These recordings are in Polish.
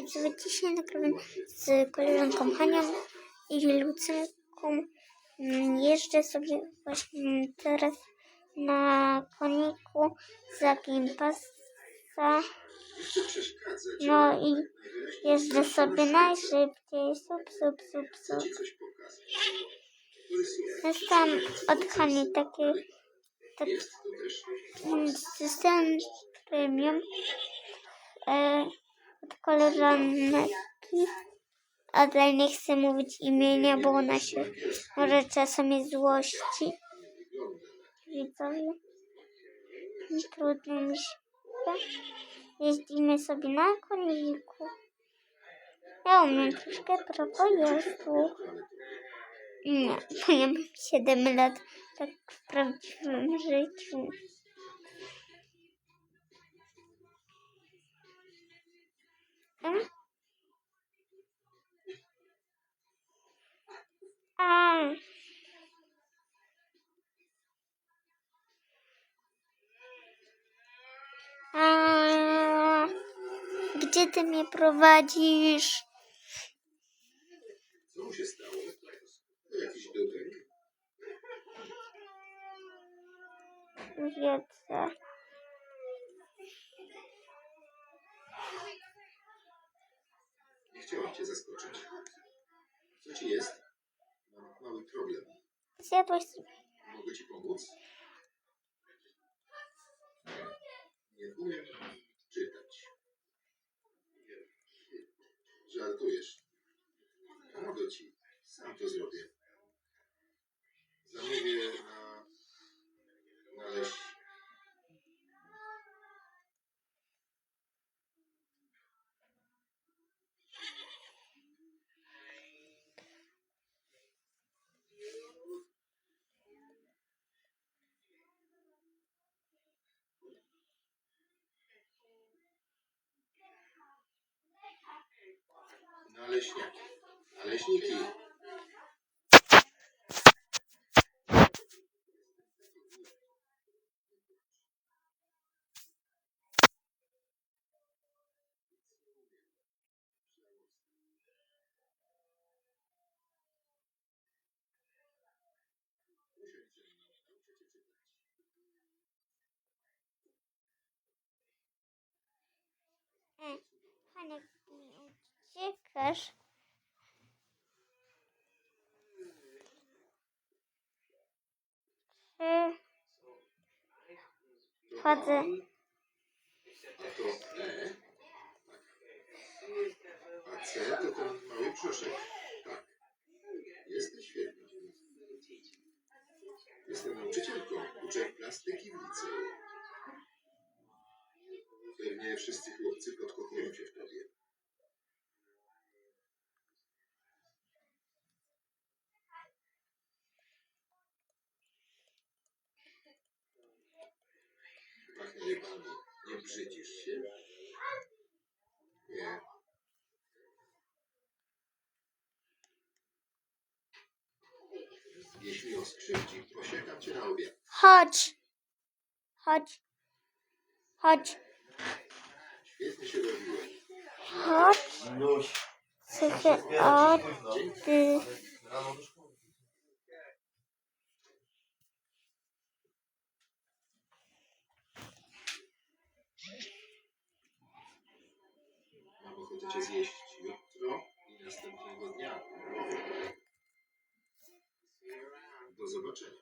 Widzowie, dzisiaj nagrywam z koleżanką Hanią i Lucynką. Mm, Jeżdżę sobie właśnie teraz na koniku za Gimpasa. No i jeżdżę sobie najszybciej. Sup, sup, sup, sup. Dostałam od Hani taki, taki system premium e, od koleżanki. A dalej nie chcę mówić imienia, bo ona się może czasami złości. Widzowie. Trudno mi się. Jeździmy sobie na koniku. Ja umiem troszkę pro pojazdu. Nie, bo ja mam 7 lat tak w prawdziwym życiu. Gdzie ty mnie prowadzisz? Co mu się stało? Jakiś dudek. Wiedzę. Chciałam cię zaskoczyć. Co ci jest? Mam mały problem. Zjadłeś Mogę ci pomóc? Nie umiem czytać. Żartujesz. Pomogę ci. Sam to zrobię. Zamówię na... naleś... Naleśniki. Naleśniki. E, Haniek, nie uciekasz. Czy wchodzę? A to E. A C to ten mały brzuszek. Jebany. Nie brzydzisz się? Nie. Jeśli ją skrzywdzi, posiekam cię na obiad. Chodź. Chodź. Chodź. Świetnie się bawiłem. Chodź. Rano do szkoły. Cię zjeść jutro i następnego dnia. Do zobaczenia.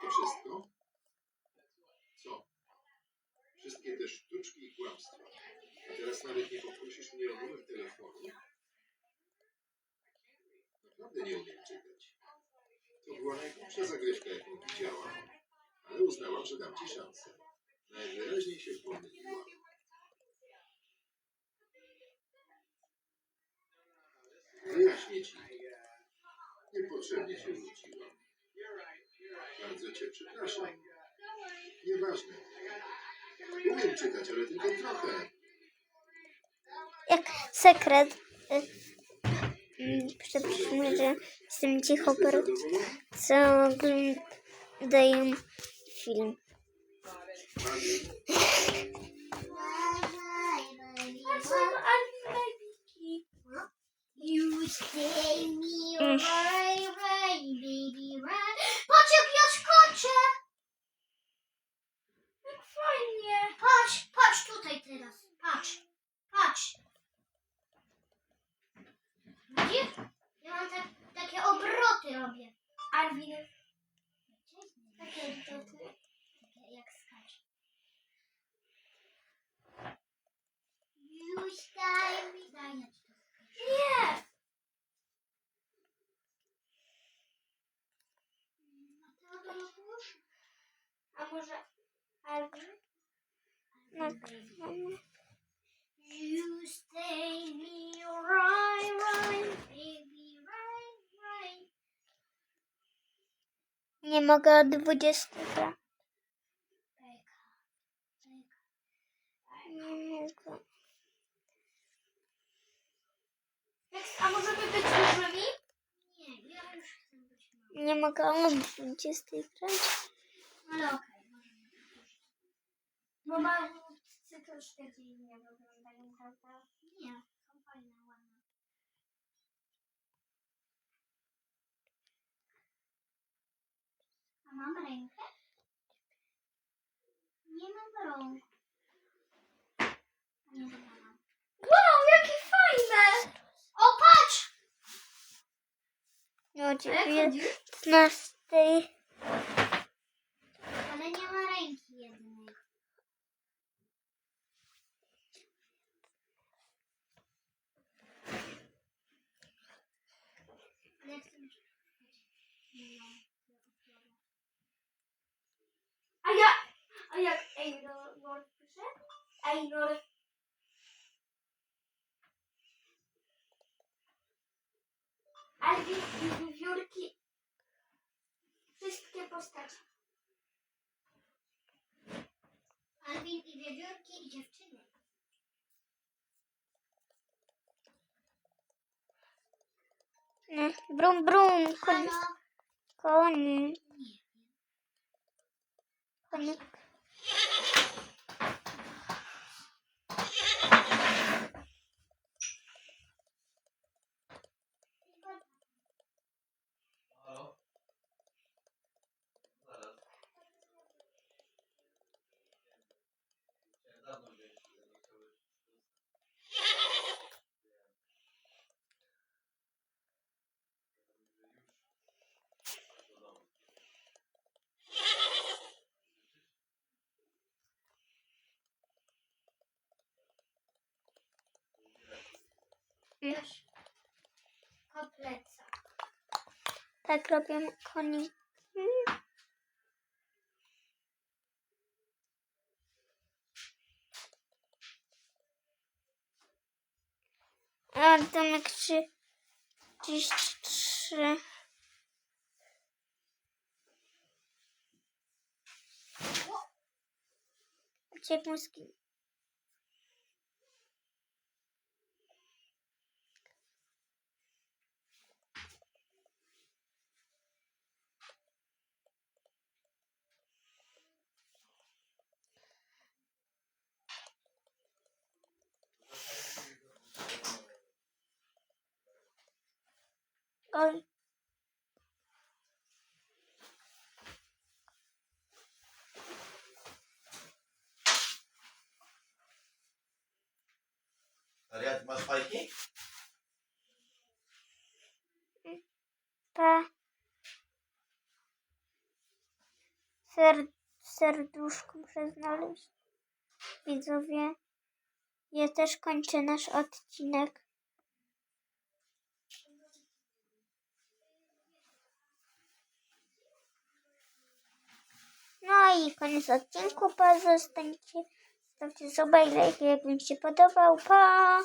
To wszystko? Co? Wszystkie te sztuczki i kłamstwa. A teraz nawet nie poprosisz mnie o numer telefonu. Naprawdę nie umiem czytać. To była najgłupsza zagrywka, jaką widziałam. Ale uznałam, że dam ci szansę. Najwyraźniej się pomyliłam. Wyjaśnię ci. Niepotrzebnie się rzuciłam. Bardzo cię przepraszam. Nieważne. Umiem czytać, ale tylko trochę. Jak sekret. y, Przepraszam, że jestem cicho, co oglądają film. Mm. Patrz jak ja skoczę! Jak fajnie. Patrz, patrz tutaj teraz. Patrz, patrz. Widzisz? Ja mam tak, takie obroty robię. Arwin. Takie obroty. Takie jak skacze. You stay me. Daj ja ci to skaczę. Nie! A ty odłóż? A może Alvin? No, You stay me right, right, baby, right, right. nie mogę od 20 lat. Nie mogę. A możemy być dużymi? Nie, ja już chcę być mały. Nie mogę od 20 grać. Ale okej. Bo malutcy to już wtedy nie wyglądają, prawda? Nie, są fajne, ładne. A mam rękę? Nie mam rąk. A nie mam. Wow, jakie fajne! O, patrz! No, jak 19. Ale nie ma ręki jednej. Ale chcę mieć- No, A ja, a jak Einor pisze? Einor. Alvin i wiewiórki. Wszystkie postacie. Alvin i wiewiórki i dziewczyny. No, brum, brum. Koni. Halo? Koni. Nie. Halo? Zaraz. Chciałem dawno wziąć, ale nie chciałeś. Już. Do domu. Już. Kopleca. Tak robią koni. A domek 33. Uciekł z? Oj, Daria, ty masz fajki? pa. Ser, serduszko muszę znaleźć. Widzowie, ja też kończę nasz odcinek. No i koniec odcinku. Pozostańcie, stawcie suba i lajki, jak wam się podobał. Pa!